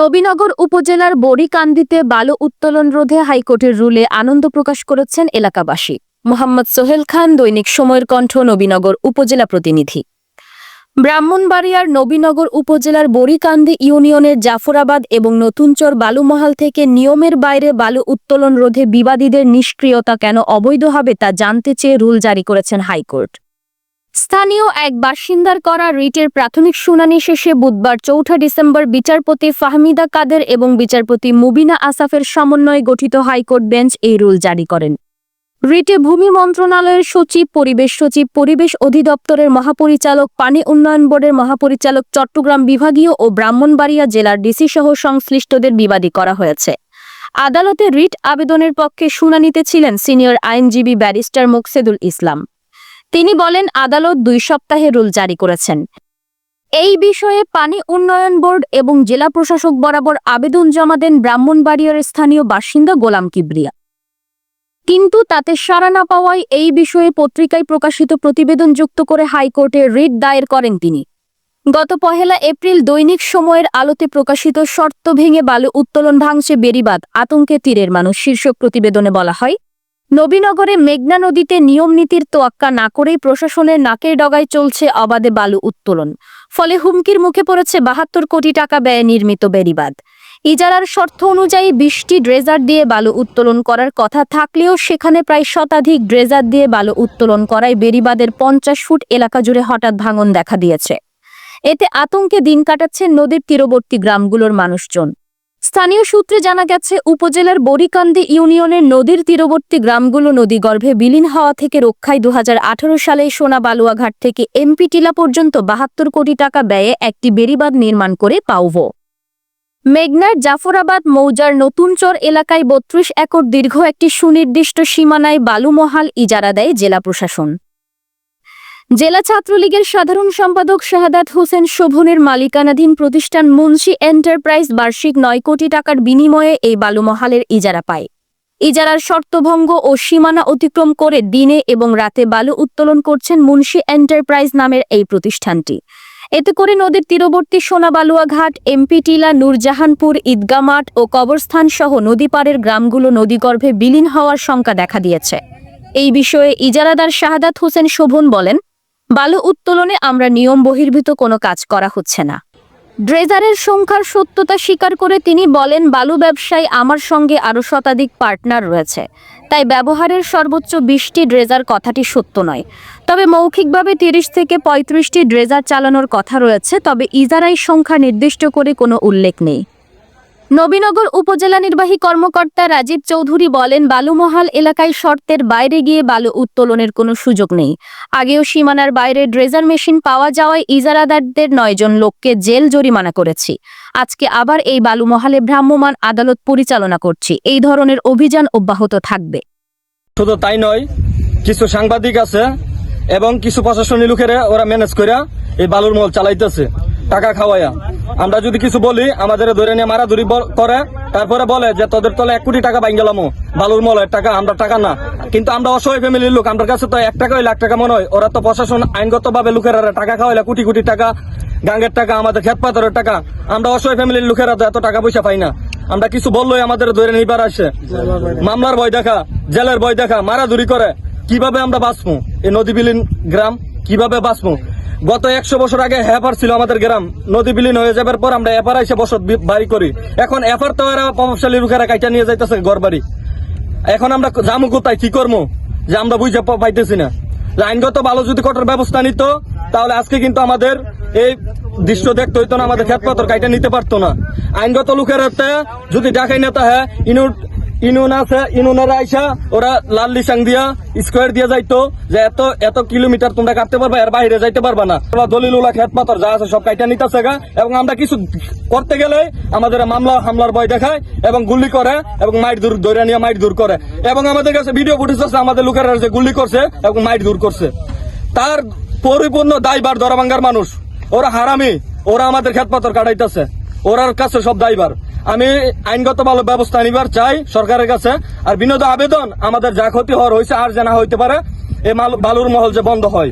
নবীনগর উপজেলার বড়িকান্দিতে বালু উত্তোলন রোধে হাইকোর্টের রুলে আনন্দ প্রকাশ করেছেন এলাকাবাসী। মোহাম্মদ সোহেল খান, দৈনিক সময়ের কণ্ঠ, নবীনগর উপজেলা প্রতিনিধি। ব্রাহ্মণবাড়িয়ার নবীনগর উপজেলার বড়িকান্দি ইউনিয়নের জাফরাবাদ এবং নতুনচর বালুমহাল থেকে নিয়মের বাইরে বালু উত্তোলন রোধে বিবাদীদের নিষ্ক্রিয়তা কেন অবৈধ হবে তা জানতে চেয়ে রুল জারি করেছেন হাইকোর্ট। স্থানীয় এক বাসিন্দার করা রিটের প্রাথমিক শুনানি শেষে বুধবার চৌঠা ডিসেম্বর বিচারপতি ফাহমিদা কাদের এবং বিচারপতি মুবিনা আসাফের সমন্বয়ে গঠিত হাইকোর্ট বেঞ্চ এই রুল জারি করেন। রিটে ভূমি মন্ত্রণালয়ের সচিব, পরিবেশ সচিব, পরিবেশ অধিদপ্তরের মহাপরিচালক, পানি উন্নয়ন বোর্ডের মহাপরিচালক, চট্টগ্রাম বিভাগীয় ও ব্রাহ্মণবাড়িয়া জেলার ডিসি সহ সংশ্লিষ্টদের বিবাদী করা হয়েছে। আদালতে রিট আবেদনের পক্ষে শুনানিতে ছিলেন সিনিয়র আইনজীবী ব্যারিস্টার মোকসেদুল ইসলাম। তিনি বলেন, আদালত দুই সপ্তাহে রুল জারি করেছেন। এই বিষয়ে পানি উন্নয়ন বোর্ড এবং জেলা প্রশাসক বরাবর আবেদন জমা দেন ব্রাহ্মণবাড়িয়ার স্থানীয় বাসিন্দা গোলাম কিবরিয়া। কিন্তু তাতে সাড়া না পাওয়ায় এই বিষয়ে পত্রিকায় প্রকাশিত প্রতিবেদন যুক্ত করে হাইকোর্টে রিট দায়ের করেন তিনি। গত পহেলা এপ্রিল দৈনিক সময়ের আলোতে প্রকাশিত শর্ত ভেঙে বালু উত্তোলন ভাঙছে বেরিবাদ আতঙ্কে তীরের মানুষ। শীর্ষক প্রতিবেদনে বলা হয় নবীনগরে মেঘনা নদীতে নিয়ম নীতির তোয়াক্কা না করেই প্রশাসনের নাকের ডগায় চলছে অবাধে বালু উত্তোলন। ফলে হুমকির মুখে পড়েছে বাহাত্তর কোটি টাকা ব্যয়ে নির্মিত বেরিবাদ ইজারার শর্ত অনুযায়ী বিশটি ড্রেজার দিয়ে বালু উত্তোলন করার কথা থাকলেও সেখানে প্রায় শতাধিক ড্রেজার দিয়ে বালু উত্তোলন করায় বেরিবাদের পঞ্চাশ ফুট এলাকা জুড়ে হঠাৎ ভাঙন দেখা দিয়েছে। এতে আতঙ্কে দিন কাটাচ্ছে নদীর তীরবর্তী গ্রামগুলোর মানুষজন। স্থানীয় সূত্রে জানা গেছে, উপজেলার বরিকান্দি ইউনিয়নের নদীর তীরবর্তী গ্রামগুলো নদীগর্ভে বিলীন হওয়া থেকে রক্ষায় দু হাজার আঠারো সালে সোনা বালুয়াঘাট থেকে এমপি টিলা পর্যন্ত বাহাত্তর কোটি টাকা ব্যয়ে একটি বেড়িবাঁধ নির্মাণ করে পাউভো মেঘনার জাফরাবাদ মৌজার নতুনচর এলাকায় বত্রিশ একর দীর্ঘ একটি সুনির্দিষ্ট সীমানায় বালুমহাল ইজারা দেয় জেলা প্রশাসন। জেলা ছাত্রলীগের সাধারণ সম্পাদক শাহাদাত হোসেন শোভনের মালিকানাধীন প্রতিষ্ঠান মুন্সি এন্টারপ্রাইজ বার্ষিক নয় কোটি টাকার বিনিময়ে এই বালুমহালের ইজারা পায়। ইজারার শর্তভঙ্গ ও সীমানা অতিক্রম করে দিনে এবং রাতে বালু উত্তোলন করছেন মুন্সি এন্টারপ্রাইজ নামের এই প্রতিষ্ঠানটি। এতে করে নদীর তীরবর্তী সোনা বালুয়া ঘাট, এমপি টিলা, নূরজাহানপুর ঈদগা মাঠ ও কবরস্থান সহ নদীপাড়ের গ্রামগুলো নদীগর্ভে বিলীন হওয়ার শঙ্কা দেখা দিয়েছে। এই বিষয়ে ইজারাদার শাহাদাত হোসেন শোভন বলেন বালু উত্তোলনে আমরা নিয়ম বহির্ভূত কোনো কাজ করা হচ্ছে না। ড্রেজারের সংখ্যার সত্যতা স্বীকার করে তিনি বলেন, বালু ব্যবসায় আমার সঙ্গে আরও শতাধিক পার্টনার রয়েছে। তাই ব্যবহারের সর্বোচ্চ বিশটি ড্রেজার কথাটি সত্য নয়। তবে মৌখিকভাবে তিরিশ থেকে পঁয়ত্রিশটি ড্রেজার চালানোর কথা রয়েছে, তবে ইজারাই সংখ্যা নির্দিষ্ট করে কোনো উল্লেখ নেই। নবীনগর উপজেলা নির্বাহী কর্মকর্তা রাজীব চৌধুরী বলেন, বালুমহাল এলাকায় শর্তের বাইরে গিয়ে বালু উত্তোলনের কোনো সুযোগ নেই। আগেও সীমানার বাইরে ড্রেজার মেশিন পাওয়া যাওয়ায় ইজারাদারদের নয়জন লোককে জেল জরিমানা করেছি। আজকে আবার এই বালুমহালে ভ্রাম্যমাণ আদালত পরিচালনা করছি। এই ধরনের অভিযান অব্যাহত থাকবে। শুধু তাই নয়, কিছু সাংবাদিক আছে এবং কিছু প্রশাসনী লোকেরা ওরা ম্যানেজ করে এই বালুর মহল চালাইতেছে, টাকা খাওয়াইয়া। আমরা যদি কিছু বলি আমাদের ধরে নিয়ে মারাধুরি বল- করে, তারপরে বলে যে তোদের তলে এক কোটি টাকা বাইন বালুর মলের টাকা, আমরা টাকা না। কিন্তু আমরা অসহায় ফ্যামিলির লোক আমার কাছে তো এক টাকা লাখ টাকা মনে হয়। ওরা তো প্রশাসন আইনগত ভাবে লোকেরা টাকা খাওয়াইলে কোটি কোটি টাকা, গাঙ্গের টাকা, আমাদের খেত পাথরের টাকা। আমরা অসহায় ফ্যামিলির লোকেরা তো এত টাকা পয়সা পাই না। আমরা কিছু বললোই আমাদের ধরে নিবার আসে। মামলার ভয় দেখা, জেলের ভয় দেখা, মারাধুরি করে। কীভাবে আমরা বাঁচবো? এই নদী বিলীন গ্রাম, কীভাবে বাঁচবো? গত একশো বছর আগে হেফার ছিল আমাদের গ্রাম। নদী বিলীন হয়ে যাবার পর আমরা এফার এসে বসত বাড়ি করি। এখন এফার তো এরা প্রভাবশালী লোকেরা কাইটা নিয়ে যাইতেছে ঘর বাড়ি। এখন আমরা জামু কোথায়, কি করব যে আমরা বুঝে পাইতেছি না। আইনগত ভালো যদি কঠোর ব্যবস্থা নিত, তাহলে আজকে কিন্তু আমাদের এই দৃশ্য দেখতে হইতো না, আমাদের খেত কাইটা নিতে পারতো না। আইনগত লোকের যদি ডাকাই নেতা হ্যাঁ ইনুট ইনুন আছে ইনুনারা আইসা, ওরা লাল লিসাং দিয়া স্কোয়ার দিয়া যাইতো, যে এত এত কিলোমিটার তোমরা কাটতে পারবা, এর বাইরে যাইতে পারবা না। ওরা দলিলুলা খেত পাথর যা আছে সব কাইটা নিতেছে গা, এবং আমরা কিছু করতে গেলে আমাদের মামলা, হামলার ভয় দেখায়, এবং গুলি করে, এবং মাইট দূর ধরে নিয়ে মাইট দূর করে। এবং আমাদের কাছে ভিডিও ফুটেজ আছে, আমাদের লোকেরা যে গুলি করছে, এবং মাইট দূর করছে। তার পরিপূর্ণ দায়বার দরাবাঙ্গার মানুষ। ওরা হারামি, ওরা আমাদের খেত পাথর কাটাইতেছে। ওরার কাছে সব দায়বার আমি আইনগত ভালো ব্যবস্থা নিবার চাই সরকারের কাছে। আর বিনোদ আবেদন, আমাদের যা ক্ষতি হওয়ার হয়েছে আর জানা হইতে পারে, এ বালুর মহল যে বন্ধ হয়।